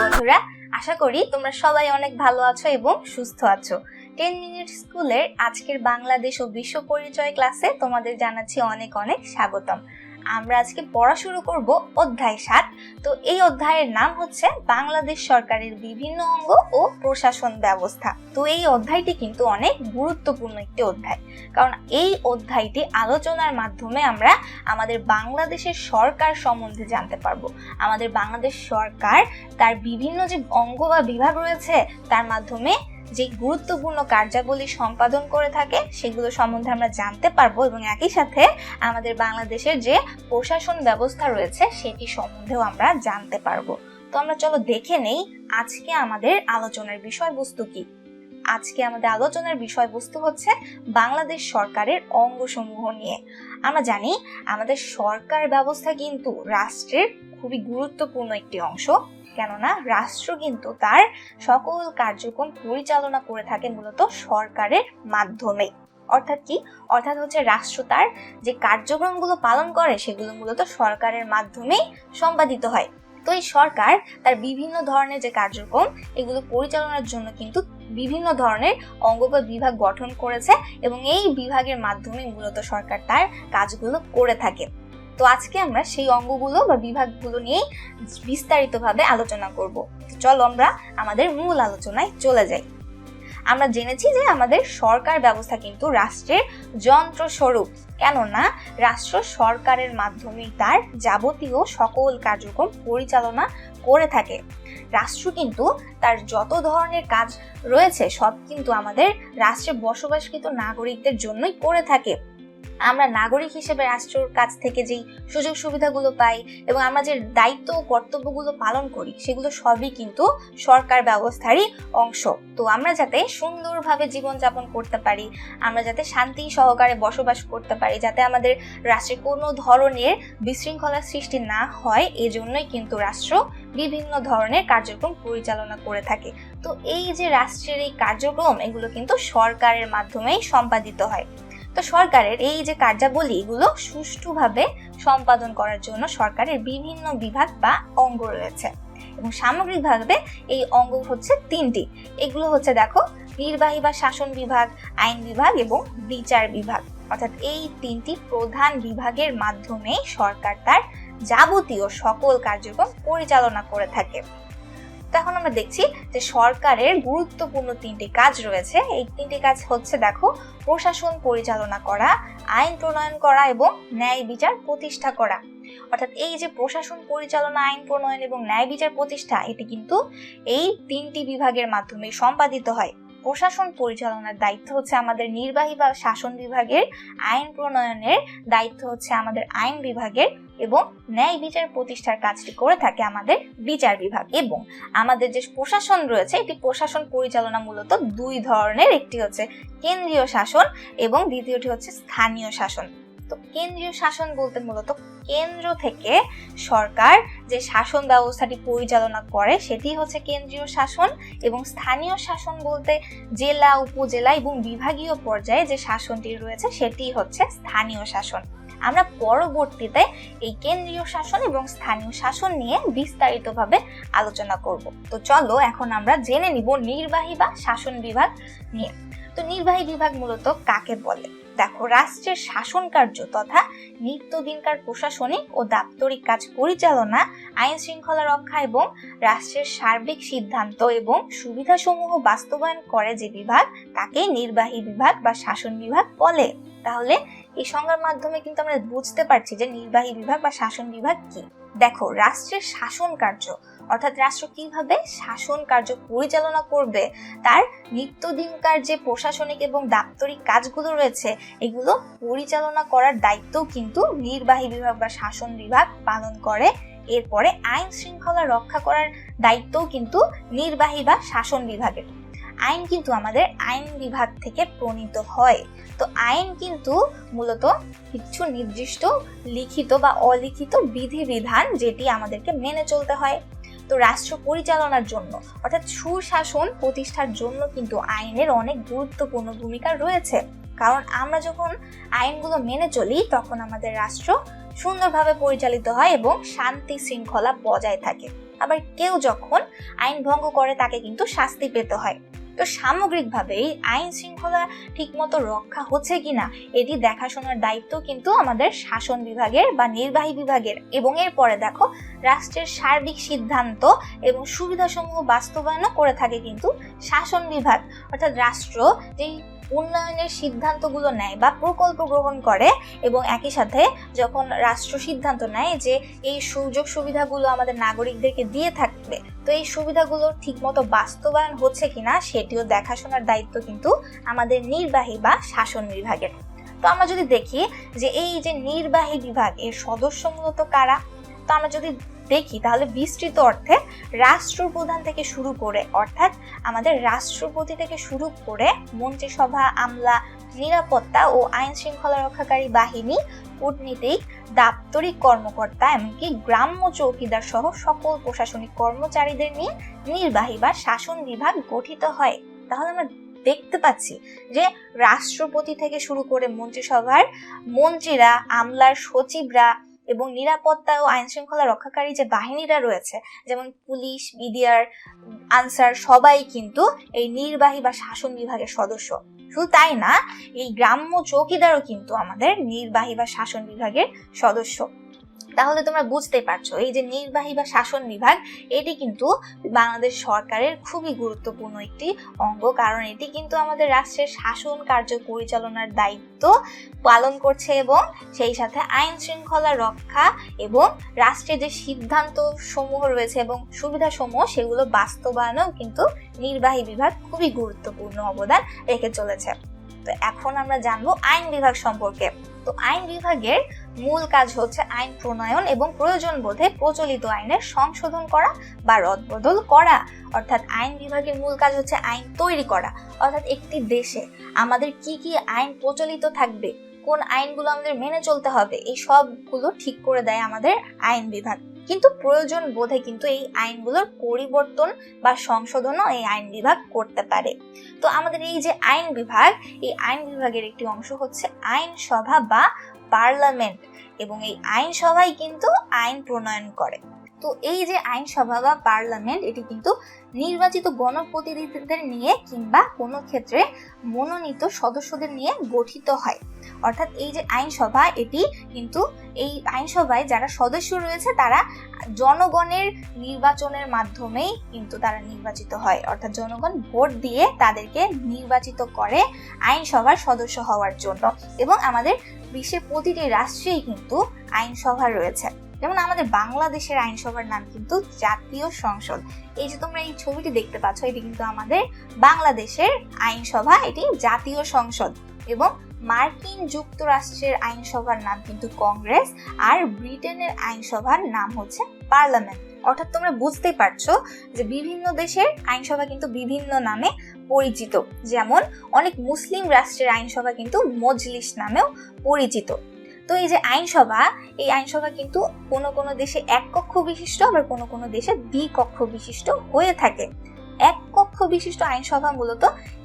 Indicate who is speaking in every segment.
Speaker 1: বন্ধুরা, আশা করি তোমরা সবাই অনেক ভালো আছো এবং সুস্থ আছো। টেন মিনিট স্কুলের আজকের বাংলাদেশ ও বিশ্ব পরিচয় ক্লাসে তোমাদের জানাচ্ছি অনেক অনেক স্বাগতম। আমরা আজকে পড়া শুরু করব অধ্যায় সাত। তো এই অধ্যায়ের নাম হচ্ছে বাংলাদেশ সরকারের বিভিন্ন অঙ্গ ও প্রশাসন ব্যবস্থা। তো এই অধ্যায়টি কিন্তু অনেক গুরুত্বপূর্ণ একটি অধ্যায়। কারণ এই অধ্যায়টি আলোচনার মাধ্যমে আমরা আমাদের বাংলাদেশের সরকার সম্বন্ধে জানতে পারব। আমাদের বাংলাদেশ সরকার তার বিভিন্ন যে অঙ্গ বা বিভাগ রয়েছে, তার মাধ্যমে যে গুরুত্বপূর্ণ কার্যাবলী সম্পাদন করে থাকে, সেগুলো সম্বন্ধে আমরা জানতে পারব এবং একই সাথে আমাদের বাংলাদেশের যে প্রশাসন ব্যবস্থা রয়েছে, সেটি সম্বন্ধেও আমরা জানতে পারব। তো আমরা চলো দেখে নেই আজকে আমাদের আলোচনার বিষয়বস্তু কি। আজকে আমাদের আলোচনার বিষয়বস্তু হচ্ছে বাংলাদেশ সরকারের অঙ্গসমূহ নিয়ে। আমরা জানি আমাদের সরকার ব্যবস্থা কিন্তু রাষ্ট্রের খুবই গুরুত্বপূর্ণ একটি অংশ। কেননা রাষ্ট্র কিন্তু তার সকল কার্যক্রম পরিচালনা করে থাকে মূলত সরকারের মাধ্যমে অর্থাৎ কি? অর্থাৎ হচ্ছে রাষ্ট্র তার যে কার্যক্রমগুলো পালন করে সেগুলো মূলত সরকারের মাধ্যমেই সম্পাদিত হয়। তো এই সরকার তার বিভিন্ন ধরনের যে কার্যক্রম, এগুলো পরিচালনার জন্য কিন্তু বিভিন্ন ধরনের অঙ্গ বা বিভাগ গঠন করেছে এবং এই বিভাগের মাধ্যমে মূলত সরকার তার কাজগুলো করে থাকে। তো আজকে আমরা সেই অঙ্গগুলো বা বিভাগগুলো নিয়েই বিস্তারিতভাবে আলোচনা করব। তো চলো আমরা আমাদের মূল আলোচনায় চলে যাই। আমরা জেনেছি যে আমাদের সরকার ব্যবস্থা কিন্তু রাষ্ট্রের যন্ত্রস্বরূপ। কেননা রাষ্ট্র সরকারের মাধ্যমেই তার যাবতীয় সকল কার্যক্রম পরিচালনা করে থাকে। রাষ্ট্র কিন্তু তার যত ধরনের কাজ রয়েছে, সব কিন্তু আমাদের রাষ্ট্রে বসবাসকৃত নাগরিকদের জন্যই করে থাকে। আমরা নাগরিক হিসেবে রাষ্ট্রের কাছ থেকে যেই সুযোগ সুবিধাগুলো পাই এবং আমরা যে দায়িত্ব ও কর্তব্যগুলো পালন করি, সেগুলো সবই কিন্তু সরকার ব্যবস্থারই অংশ। তো আমরা যাতে সুন্দরভাবে জীবনযাপন করতে পারি, আমরা যাতে শান্তি সহকারে বসবাস করতে পারি, যাতে আমাদের রাষ্ট্রে কোনো ধরনের বিশৃঙ্খলার সৃষ্টি না হয়, এজন্যই কিন্তু রাষ্ট্র বিভিন্ন ধরনের কার্যক্রম পরিচালনা করে থাকে। তো এই যে রাষ্ট্রের এই কার্যক্রম, এগুলো কিন্তু সরকারের মাধ্যমেই সম্পাদিত হয়। তো সরকারের এই যে কার্যাবলী এগুলো সুষ্ঠুভাবে সম্পাদন করার জন্য সরকারের বিভিন্ন বিভাগ বা অঙ্গ রয়েছে। এবং সামগ্রিকভাবে এই অঙ্গ হচ্ছে তিনটি। এগুলো হচ্ছে দেখো, নির্বাহী বা শাসন বিভাগ, আইন বিভাগ এবং বিচার বিভাগ। অর্থাৎ এই তিনটি প্রধান বিভাগের মাধ্যমে সরকার তার যাবতীয় সকল কার্যক্রম পরিচালনা করে থাকে। এখন আমরা দেখছি যে সরকারের গুরুত্বপূর্ণ তিনটি কাজ রয়েছে। এই তিনটি কাজ হচ্ছে, দেখো, প্রশাসন পরিচালনা করা, আইন প্রণয়ন করা এবং ন্যায় বিচার প্রতিষ্ঠা করা। অর্থাৎ এই যে প্রশাসন পরিচালনা, আইন প্রণয়ন এবং ন্যায় বিচার প্রতিষ্ঠা, এটি কিন্তু এই তিনটি বিভাগের মাধ্যমে সম্পাদিত হয়। প্রশাসন পরিচালনার দায়িত্ব হচ্ছে আমাদের নির্বাহী বা শাসন বিভাগের আইন প্রণয়নের দায়িত্ব হচ্ছে আমাদের আইন বিভাগের এবং ন্যায় বিচার প্রতিষ্ঠার কাজটি করে থাকে আমাদের বিচার বিভাগ। এবং আমাদের যে প্রশাসন রয়েছে, এটি প্রশাসন পরিচালনা মূলত দুই ধরনের। একটি হচ্ছে কেন্দ্রীয় শাসন এবং দ্বিতীয়টি হচ্ছে স্থানীয় শাসন। তো কেন্দ্রীয় শাসন বলতে মূলত কেন্দ্র থেকে সরকার যে শাসন ব্যবস্থাটি পরিচালনা করে, সেটি হচ্ছে কেন্দ্রীয় শাসন এবং স্থানীয় শাসন বলতে জেলা, উপজেলা এবং বিভাগীয় পর্যায়ে যে শাসনটি রয়েছে, সেটি হচ্ছে স্থানীয় শাসন। আমরা পরবর্তীতে এই কেন্দ্রীয় শাসন এবং স্থানীয় শাসন নিয়ে বিস্তারিতভাবে আলোচনা করব। তো চলো, এখন আমরা জেনে নিব নির্বাহী বা শাসন বিভাগ নিয়ে। তো নির্বাহী বিভাগ মূলত কাকে বলে? দেখো, রাষ্ট্রের শাসন কার্য তথা নিত্যদিনকার প্রশাসনিক ও দাপ্তরিক কাজ পরিচালনা, আইন শৃঙ্খলা রক্ষা এবং রাষ্ট্রের সার্বিক সিদ্ধান্ত এবং সুবিধাসমূহ বাস্তবায়ন করে যে বিভাগ, তাকে নির্বাহী বিভাগ বা শাসন বিভাগ বলে। তাহলে এই সংজ্ঞার মাধ্যমে কিন্তু আমরা বুঝতে পারছি যে নির্বাহী বিভাগ বা শাসন বিভাগ কি। দেখো, রাষ্ট্রের শাসন কার্য অর্থাৎ রাষ্ট্র কীভাবে শাসন কার্য পরিচালনা করবে, তার নিত্যদিনকার যে প্রশাসনিক এবং দাপ্তরিক কাজগুলো রয়েছে, এগুলো পরিচালনা করার দায়িত্বও কিন্তু নির্বাহী বিভাগ বা শাসন বিভাগ পালন করে। এরপরে আইন শৃঙ্খলা রক্ষা করার দায়িত্বও কিন্তু নির্বাহী বা শাসন বিভাগের। আইন কিন্তু আমাদের আইন বিভাগ থেকে প্রণীত হয়। তো আইন কিন্তু মূলত কিছু নির্দিষ্ট লিখিত বা অলিখিত বিধিবিধান যেটি আমাদেরকে মেনে চলতে হয়। তো রাষ্ট্র পরিচালনার জন্য, অর্থাৎ সুশাসন প্রতিষ্ঠার জন্য কিন্তু আইনের অনেক গুরুত্বপূর্ণ ভূমিকা রয়েছে। কারণ আমরা যখন আইনগুলো মেনে চলি, তখন আমাদের রাষ্ট্র সুন্দরভাবে পরিচালিত হয় এবং শান্তি শৃঙ্খলা বজায় থাকে। আবার কেউ যখন আইন ভঙ্গ করে, তাকে কিন্তু শাস্তি পেতে হয়। তো সামগ্রিকভাবে এই আইন শৃঙ্খলা ঠিকমতো রক্ষা হচ্ছে কিনা, এটি দেখাশোনার দায়িত্ব কিন্তু আমাদের শাসন বিভাগের বা নির্বাহী বিভাগের। এবং এরপরে দেখো, রাষ্ট্রের সার্বিক সিদ্ধান্ত এবং সুবিধাসমূহ বাস্তবায়নও করে থাকে কিন্তু শাসন বিভাগ। অর্থাৎ রাষ্ট্র যেই উন্নয়নের সিদ্ধান্তগুলো নেয় বা প্রকল্প গ্রহণ করে এবং একই সাথে যখন রাষ্ট্র সিদ্ধান্ত নেয় যে এই সুযোগ সুবিধাগুলো আমাদের নাগরিকদেরকে দিয়ে থাকবে, তো এই সুবিধাগুলো ঠিকমতো বাস্তবায়ন হচ্ছে কিনা সেটিও দেখাশোনার দায়িত্ব কিন্তু আমাদের নির্বাহী বা শাসন বিভাগের। তো আমরা যদি দেখি যে এই যে নির্বাহী বিভাগ এর সদস্য মূলত কারা? তো আমরা যদি দেখি, তাহলে বিস্তৃত অর্থে রাষ্ট্রপ্রধান থেকে শুরু করে, অর্থাৎ আমাদের রাষ্ট্রপতি থেকে শুরু করে মন্ত্রিসভা, আমলা, নিরাপত্তা ও আইন শৃঙ্খলা রক্ষাকারী বাহিনী, কূটনীতিক, দাপ্তরিক কর্মকর্তা, এমনকি গ্রাম্য চৌকিদার সহ সকল প্রশাসনিক কর্মচারীদের নিয়ে নির্বাহী বা শাসন বিভাগ গঠিত হয়। তাহলে আমরা দেখতে পাচ্ছি যে রাষ্ট্রপতি থেকে শুরু করে মন্ত্রিসভার মন্ত্রীরা, আমলার সচিবরা এবং নিরাপত্তা ও আইন শৃঙ্খলা রক্ষাকারী যে বাহিনীরা রয়েছে, যেমন পুলিশ, বিডিআর, আনসার, সবাই কিন্তু এই নির্বাহী বা শাসন বিভাগের সদস্য। শুধু তাই না, এই গ্রাম্য চৌকিদারও কিন্তু আমাদের নির্বাহী বা শাসন বিভাগের সদস্য। তাহলে তোমরা বুঝতে পারছ, এই যে নির্বাহী বা শাসন বিভাগ, এটি কিন্তু বাংলাদেশ সরকারের খুবই গুরুত্বপূর্ণ একটি অঙ্গ, কারণ এটি কিন্তু আমাদের রাষ্ট্রের শাসন কার্য পরিচালনার দায়িত্ব পালন করছে এবং সেই সাথে আইন শৃঙ্খলা রক্ষা এবং রাষ্ট্রের যে সিদ্ধান্ত সমূহ রয়েছে এবং সুবিধা সমূহ, সেগুলো বাস্তবায়নেও কিন্তু নির্বাহী বিভাগ খুবই গুরুত্বপূর্ণ অবদান রেখে চলেছে। তো এখন আমরা জানব আইন বিভাগ সম্পর্কে। তো আইন বিভাগের মূল কাজ হচ্ছে আইন প্রণয়ন এবং প্রয়োজন বোধে প্রচলিত আইনের সংশোধন করা বা রদবদল করা। অর্থাৎ আইন বিভাগের মূল কাজ হচ্ছে আইন তৈরি করা। অর্থাৎ একটি দেশে আমাদের কি কি আইন প্রচলিত থাকবে, কোন আইনগুলো আমাদের মেনে চলতে হবে, এই সবগুলো ঠিক করে দেয় আমাদের আইন বিভাগ। কিন্তু প্রয়োজন বোধে কিন্তু এই আইনগুলোর পরিবর্তন বা সংশোধনও এই আইন বিভাগ করতে পারে। তো আমাদের এই যে আইন বিভাগ, এই আইন বিভাগের একটি অংশ হচ্ছে আইন সভা বা পার্লামেন্ট এবং এই আইনসভাই কিন্তু আইন প্রণয়ন করে। তো এই যে আইনসভা বা পার্লামেন্ট, এটি কিন্তু নির্বাচিত গণপ্রতিনিধিদের নিয়ে কিংবা কোনো ক্ষেত্রে মনোনীত সদস্যদের নিয়ে গঠিত হয়। অর্থাৎ এই যে আইনসভা, এটি কিন্তু এই আইনসভায় যারা সদস্য রয়েছে, তারা জনগণের নির্বাচনের মাধ্যমেই কিন্তু তারা নির্বাচিত হয়। অর্থাৎ জনগণ ভোট দিয়ে তাদেরকে নির্বাচিত করে আইনসভার সদস্য হওয়ার জন্য। এবং আমাদের বিশ্বের প্রতিটি রাষ্ট্রেই কিন্তু আইনসভা রয়েছে। যেমন আমাদের বাংলাদেশের আইনসভার নাম কিন্তু জাতীয় সংসদ। এই যে তোমরা এই ছবিটি দেখতে পাচ্ছ, এটি কিন্তু আমাদের বাংলাদেশের আইনসভা, এটি জাতীয় সংসদ এবং মার্কিন যুক্তরাষ্ট্রের আইনসভার নাম কিন্তু কংগ্রেস আর ব্রিটেনের আইনসভার নাম হচ্ছে পার্লামেন্ট। অর্থাৎ তোমরা বুঝতেই পারছ যে বিভিন্ন দেশের আইনসভা কিন্তু বিভিন্ন নামে পরিচিত। যেমন অনেক মুসলিম রাষ্ট্রের আইনসভা কিন্তু মজলিস নামেও পরিচিত। তো এই যে আইনসভা, এই আইনসভা কিন্তু কোনো কোনো দেশে এক কক্ষ বিশিষ্ট, আবার কোনো কোনো দেশে দ্বিকক্ষ বিশিষ্ট হয়ে থাকে। এক কক্ষ বিশিষ্ট আইনসভা মূলত,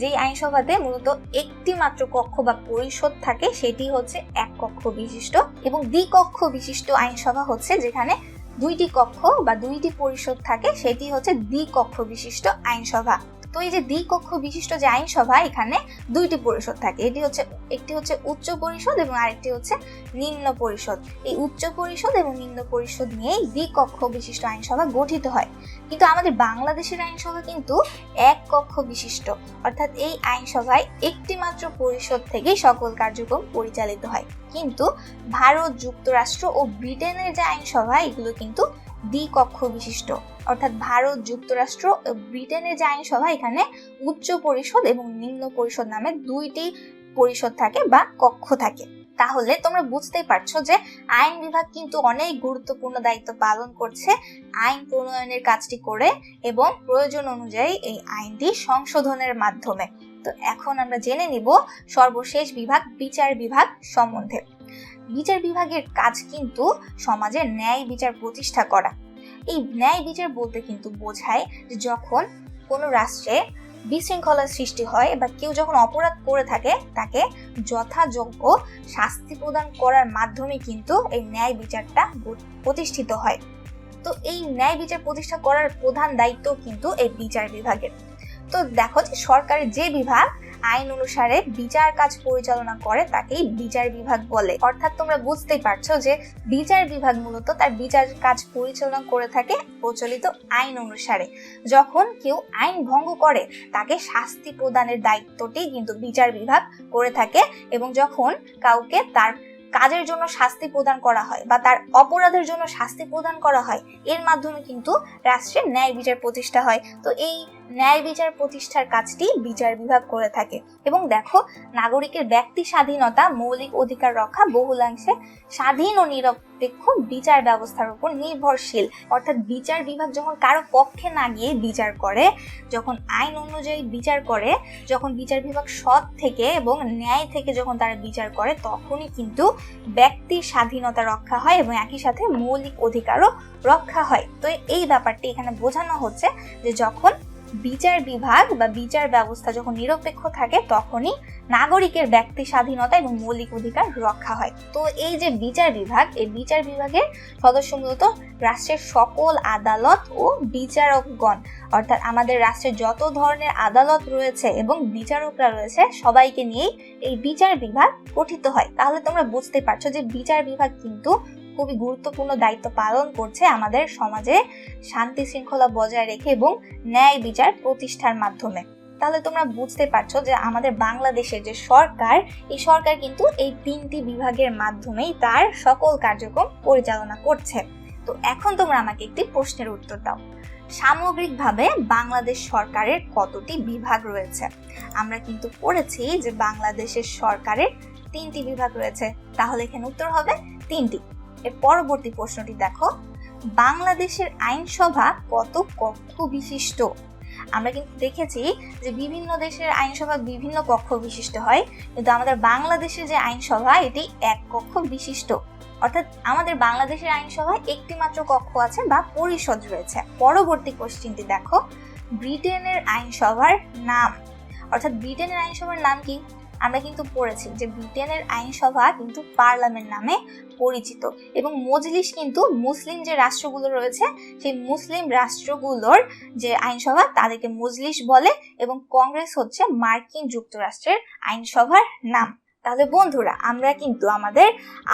Speaker 1: যেই আইনসভাতে মূলত একটি মাত্র কক্ষ বা পরিষদ থাকে, সেটি হচ্ছে এক কক্ষ বিশিষ্ট এবং দ্বিকক্ষ বিশিষ্ট আইনসভা হচ্ছে যেখানে দুইটি কক্ষ বা দুইটি পরিষদ থাকে, সেটি হচ্ছে দ্বিকক্ষ বিশিষ্ট আইনসভা। তো এই যে দ্বিকক্ষ বিশিষ্ট যে আইনসভা, এখানে দুইটি পরিষদ থাকে। এটি হচ্ছে, একটি হচ্ছে উচ্চ পরিষদ এবং আরেকটি হচ্ছে নিম্ন পরিষদ। এই উচ্চ পরিষদ এবং নিম্ন পরিষদ নিয়েই দ্বিকক্ষ বিশিষ্ট আইনসভা গঠিত হয়। কিন্তু আমাদের বাংলাদেশের আইনসভা কিন্তু এক কক্ষ বিশিষ্ট। অর্থাৎ এই আইনসভায় একটি মাত্র পরিষদ থেকেই সকল কার্যক্রম পরিচালিত হয়। কিন্তু ভারত, যুক্তরাষ্ট্র ও ব্রিটেনের যে আইনসভা, এগুলো কিন্তু দ্বিকক্ষ বিশিষ্ট। অর্থাৎ ভারত, যুক্তরাষ্ট্র ও ব্রিটেনের যে আইনসভা এখানে উচ্চ পরিষদ এবং নিম্ন পরিষদ নামে দুইটি পরিষদ থাকে বা কক্ষ থাকে। তাহলে তোমরা বুঝতেই পারছ যে আইন বিভাগ কিন্তু অনেক গুরুত্বপূর্ণ দায়িত্ব পালন করছে আইন প্রণয়নের কাজটি করে এবং প্রয়োজন অনুযায়ী এই আইনটি সংশোধনের মাধ্যমে। তো এখন আমরা জেনে নিব সর্বশেষ বিভাগ, বিচার বিভাগ সম্বন্ধে। বিচার বিভাগের কাজ কিন্তু সমাজের ন্যায় বিচার প্রতিষ্ঠা করা। এই ন্যায় বিচার বলতে কিন্তু বোঝায় যে যখন কোনো রাষ্ট্রে বিশৃঙ্খলার সৃষ্টি হয় বা কেউ যখন অপরাধ করে থাকে, তাকে যথাযোগ্য শাস্তি প্রদান করার মাধ্যমে কিন্তু এই ন্যায় বিচারটা প্রতিষ্ঠিত হয়। তো এই ন্যায় বিচার প্রতিষ্ঠা করার প্রধান দায়িত্ব কিন্তু এই বিচার বিভাগের। তো দেখো যে সরকারের যে বিভাগ, আইন অনুসারে বিচার কাজ পরিচালনা করে তাকেই বিচার বিভাগ বলে। অর্থাৎ তোমরা বুঝতেই পারছ যে বিচার বিভাগ মূলত তার বিচার কাজ পরিচালনা করে থাকে প্রচলিত আইন অনুসারে। যখন কেউ আইন ভঙ্গ করে, তাকে শাস্তি প্রদানের দায়িত্বটি কিন্তু বিচার বিভাগ করে থাকে এবং যখন কাউকে তার কাজের জন্য শাস্তি প্রদান করা হয় বা তার অপরাধের জন্য শাস্তি প্রদান করা হয়, এর মাধ্যমে কিন্তু রাষ্ট্রের ন্যায় বিচার প্রতিষ্ঠা হয়। তো এই ন্যায় বিচার প্রতিষ্ঠার কাজটি বিচার বিভাগ করে থাকে। এবং দেখো, নাগরিকের ব্যক্তি স্বাধীনতা, মৌলিক অধিকার রক্ষা বহুলাংশে স্বাধীন ও নিরপেক্ষ বিচার ব্যবস্থার উপর নির্ভরশীল। অর্থাৎ বিচার বিভাগ যখন কারও পক্ষে না গিয়ে বিচার করে, যখন আইন অনুযায়ী বিচার করে, যখন বিচার বিভাগ সৎ থেকে এবং ন্যায় থেকে যখন তারা বিচার করে, তখনই কিন্তু ব্যক্তির স্বাধীনতা রক্ষা হয় এবং একই সাথে মৌলিক অধিকারও রক্ষা হয়। তো এই ব্যাপারটি এখানে বোঝানো হচ্ছে যে যখন বিচার বিভাগ বা বিচার ব্যবস্থা যখন নিরপেক্ষ থাকে, তখনই নাগরিকের ব্যক্তি স্বাধীনতা এবং মৌলিক অধিকার রক্ষা হয়। তো এই যে বিচার বিভাগ, এই বিচার বিভাগের সদস্য মূলত রাষ্ট্রের সকল আদালত ও বিচারকগণ। অর্থাৎ আমাদের রাষ্ট্রের যত ধরনের আদালত রয়েছে এবং বিচারকরা রয়েছে, সবাইকে নিয়েই এই বিচার বিভাগ গঠিত হয়। তাহলে তোমরা বুঝতে পারছ যে বিচার বিভাগ কিন্তু খুবই গুরুত্বপূর্ণ দায়িত্ব পালন করছে আমাদের সমাজে শান্তি শৃঙ্খলা বজায় রেখে এবং ন্যায় বিচার প্রতিষ্ঠার মাধ্যমে। তাহলে তোমরা বুঝতে পারছ যে আমাদের বাংলাদেশের যে সরকার, এই সরকার কিন্তু এই তিনটি বিভাগের মাধ্যমেই তার সকল কার্যক্রম পরিচালনা করছে। তো এখন তোমরা আমাকে একটি প্রশ্নের উত্তর দাও। সামগ্রিকভাবে বাংলাদেশ সরকারের কতটি বিভাগ রয়েছে? আমরা কিন্তু পড়েছি যে বাংলাদেশের সরকারের তিনটি বিভাগ রয়েছে। তাহলে এখানে উত্তর হবে তিনটি। এর পরবর্তী প্রশ্নটি দেখো। বাংলাদেশের আইনসভা কত কক্ষ বিশিষ্ট আমরা কিন্তু দেখেছি যে বিভিন্ন দেশের আইনসভা বিভিন্ন কক্ষ বিশিষ্ট হয়, কিন্তু আমাদের বাংলাদেশের যে আইনসভা, এটি এক কক্ষ বিশিষ্ট। অর্থাৎ আমাদের বাংলাদেশের আইনসভায় একটি মাত্র কক্ষ আছে বা পরিষদ রয়েছে। পরবর্তী কোশ্চিনটি দেখো। ব্রিটেনের আইনসভার নাম। অর্থাৎ ব্রিটেনের আইনসভার নাম কি? আমরা কিন্তু পড়েছি যে ব্রিটেনের আইনসভা কিন্তু পার্লামেন্ট নামে পরিচিত এবং মজলিস কিন্তু মুসলিম যে রাষ্ট্রগুলো রয়েছে, সেই মুসলিম রাষ্ট্রগুলোর যে আইনসভা তাদেরকে মজলিস বলে এবং কংগ্রেস হচ্ছে মার্কিন যুক্তরাষ্ট্রের আইনসভার নাম। তাহলে বন্ধুরা, আমরা কিন্তু আমাদের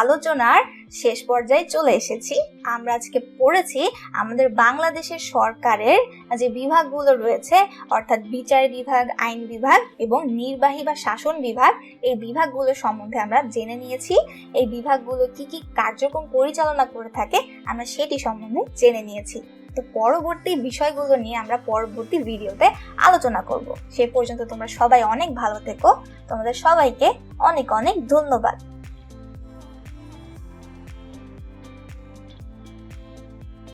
Speaker 1: আলোচনার শেষ পর্যায়ে চলে এসেছি। আমরা আজকে পড়েছি আমাদের বাংলাদেশের সরকারের যে বিভাগগুলো রয়েছে, অর্থাৎ বিচার বিভাগ, আইন বিভাগ এবং নির্বাহী বা শাসন বিভাগ, এই বিভাগগুলো সম্বন্ধে আমরা জেনে নিয়েছি। এই বিভাগগুলো কি কি কার্যক্রম পরিচালনা করে থাকে, আমরা সেটি সম্বন্ধে জেনে নিয়েছি। তো পরবর্তী বিষয়গুলো নিয়ে আমরা পরবর্তী ভিডিওতে আলোচনা করব। সে পর্যন্ত তোমরা সবাই অনেক ভালো থেকো। তোমাদের সবাইকে অনেক অনেক ধন্যবাদ।